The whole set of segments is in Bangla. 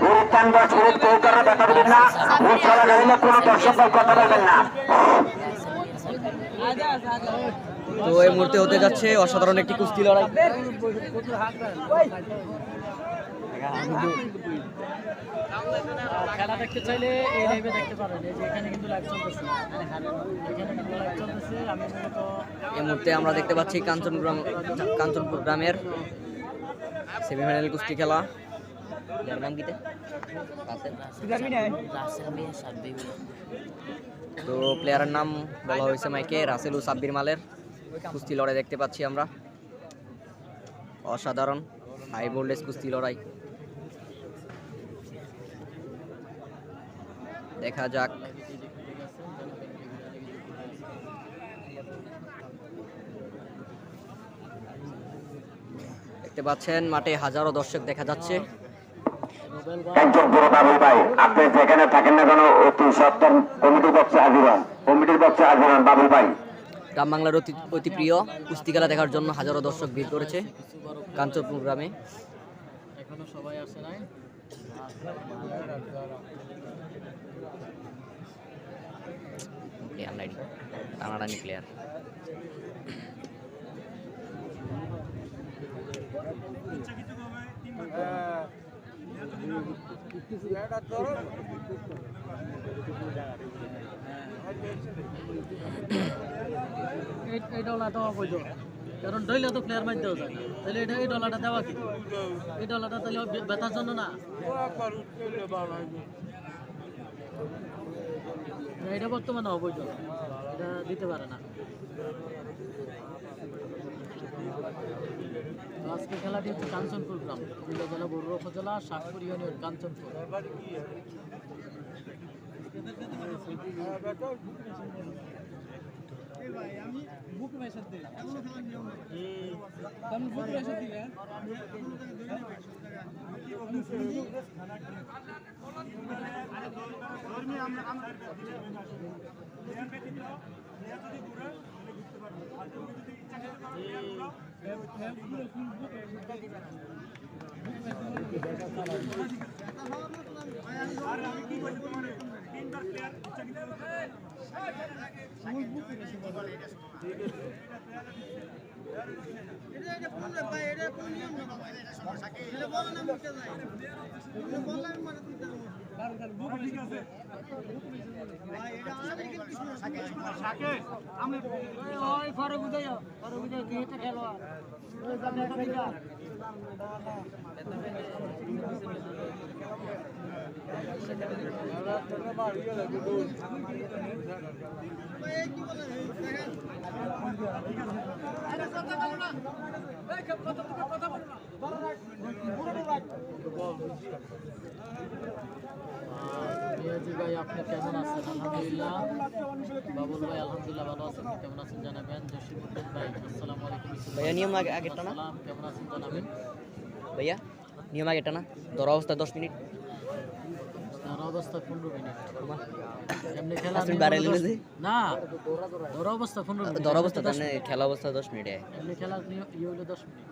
হলো আতুষার উড়িষ্যান কেউ কারও দেখা দেবেন না। ভোট চলাকালীন কোনো দর্শক কথা বলবেন না। তো এই মুহূর্তে হতে যাচ্ছে অসাধারণ একটি কুস্তি লড়াই। খেলা দেখতে চাইলে এই লাইভে দেখতে পারেন। এই যে এখানে কিন্তু লাইভ চলতেছে। এখানে কিন্তু লাইভ চলতেছে। আমি মূলত এই মুহূর্তে আমরা দেখতে পাচ্ছি কাঞ্চনগ্রাম কাঞ্চনপুর গ্রামের সেমিফাইনাল কুস্তি খেলা। এর নাম কিতে? তো প্লেয়ারের নাম বলা হয়েছে মাইকে রাসেল ও সাব্বির মালের কুস্তি লড়াই দেখতে পাচ্ছি আমরা। অসাধারণ। হাই ভোল্টেজ কুস্তি লড়াই। দেখা যাক। দেখতে পাচ্ছেন মাঠে হাজারো দর্শক দেখা যাচ্ছে। একজন বড় বাবুল ভাই আপনি যেখানে থাকেন না কেন অতি সত্তর কমিটির পক্ষে হাজির হন কমিটির পক্ষে হাজির হন বাবুল ভাই গ্রাম বাংলার অতি অতি প্রিয় কুস্তি খেলা দেখার জন্য হাজারো দর্শক ভিড় করেছে কাঞ্চনপুর গ্রামে। এখনও সবাই আসে নাই প্লেয়ার নাই টানাটানি প্লেয়ার এই এই ডলাটা দেওয়া কারণ ডইলে তো প্লেয়ার মাইর দেওয়া তাহলে এটা এই ডলাটা দেওয়া কি? এই ডলাটা তাহলে বে- বেতার জন্য না, এটা বর্তমানে অবৈধ। এটা দিতে পারে না। আজকে খেলাটি হচ্ছে কাঞ্চনপুর গ্রাম কুমিল্লা জেলা বড়ুয়া উপজেলা শাহপুর ইউনিয়ন কাঞ্চনপুর। প্লেয়ার ব্যতীত প্লেয়ার যদি ঘুরে তাহলে ঘুরতে কি বলছি তোমার তিনবার প্লেয়ার ইচ্ছা করতে পারবে এটা বললাম মিয়াজি ভাই আপনি কেমন আছেন? আলহামদুলিল্লাহ। বাবুল ভাই আলহামদুলিল্লাহ ভালো আছেন। কেমন আছেন জানাবেন? জসিমুদ্দিন ভাই আসসালামু আলাইকুম। ভাইয়া নিয়ম আগে আগেরটা না? কেমন আছেন জানাবেন? ভাইয়া নিয়ম আগেরটা না? ধরা অবস্থা দশ মিনিট। তার অবস্থা পনেরো মিনিট। এমনি খেলা না ধর অবস্থা পনেরো মিনিট। ধরা অবস্থা তাহলে খেলা অবস্থা দশ মিনিটে। এমনি নিয়ম ইয়ে হলো দশ মিনিট।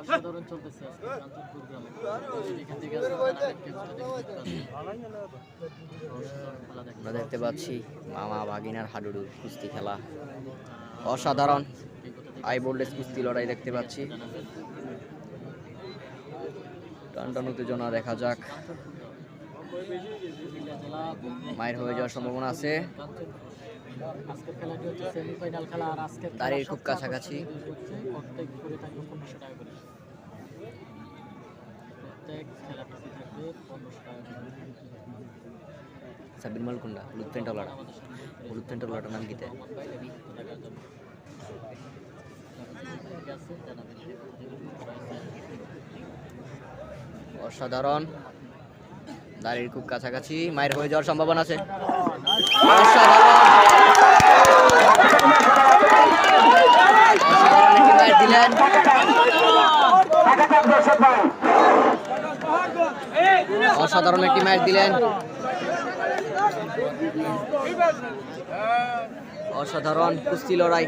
অসাধারণ চলতেছে আজকে কাঞ্চনপুর গ্রামে। এখান থেকে আমরা দেখতে পাচ্ছি। মামা ভাগিনার হাডুডু কুস্তি খেলা। অসাধারণ আই ভোল্টেজ কুস্তি লড়াই দেখতে পাচ্ছি। টান উত্তেজনা দেখা যাক। মায়ের হয়ে যাওয়ার সম্ভাবনা আছে। আজকের খেলাটি হচ্ছে সেমিফাইনাল খেলা আর আজকে দাঁড়িয়ে খুব কাছাকাছি। প্রত্যেক ঘুরে থাকবে পনেরোশো টাকা করে। প্রত্যেক থাকবে পনেরোশো টাকা সাবিন হলুদ হলুদ নাম অসাধারণ। দাঁড়ির খুব কাছাকাছি মায়ের হয়ে যাওয়ার সম্ভাবনা আছে। অসাধারণ। অসাধারণ একটি ম্যাচ দিলেন। অসাধারণ কুস্তি লড়াই।